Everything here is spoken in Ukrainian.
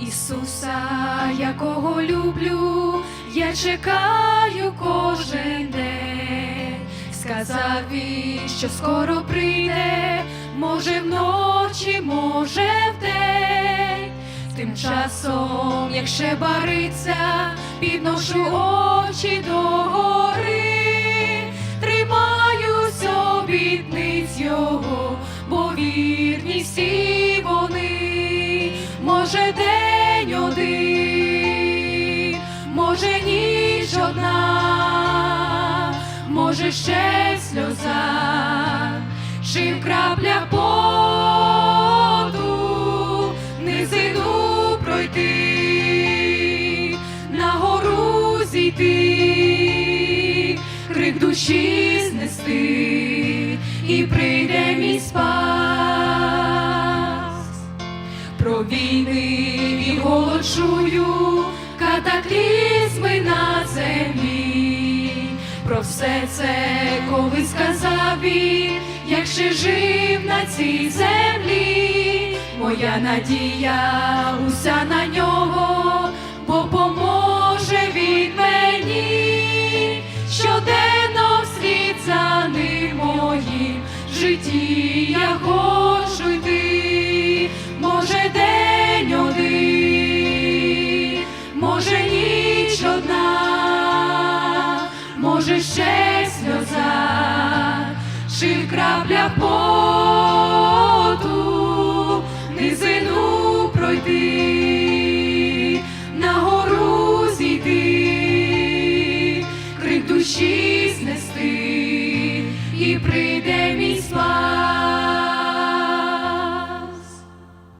Ісуса, якого люблю, я чекаю кожен день. Сказав він, що скоро прийде, може вночі, може вдень. Тим часом, як ще бариться, підношу очі до гори, тримаюсь обітниць одна, може ще сльоза, чи в краплях поту низину пройти, на гору зійти, крик душі знести, і прийде мій спас. Про війни і голод чую, катаклізми Про все це коли сказав він, як ще жив на цій землі, моя надія уся на нього, бо поможе може ще сльоза, чи в краплях поту низину пройти, на гору зійти, крик душі знести і прийде мій слава.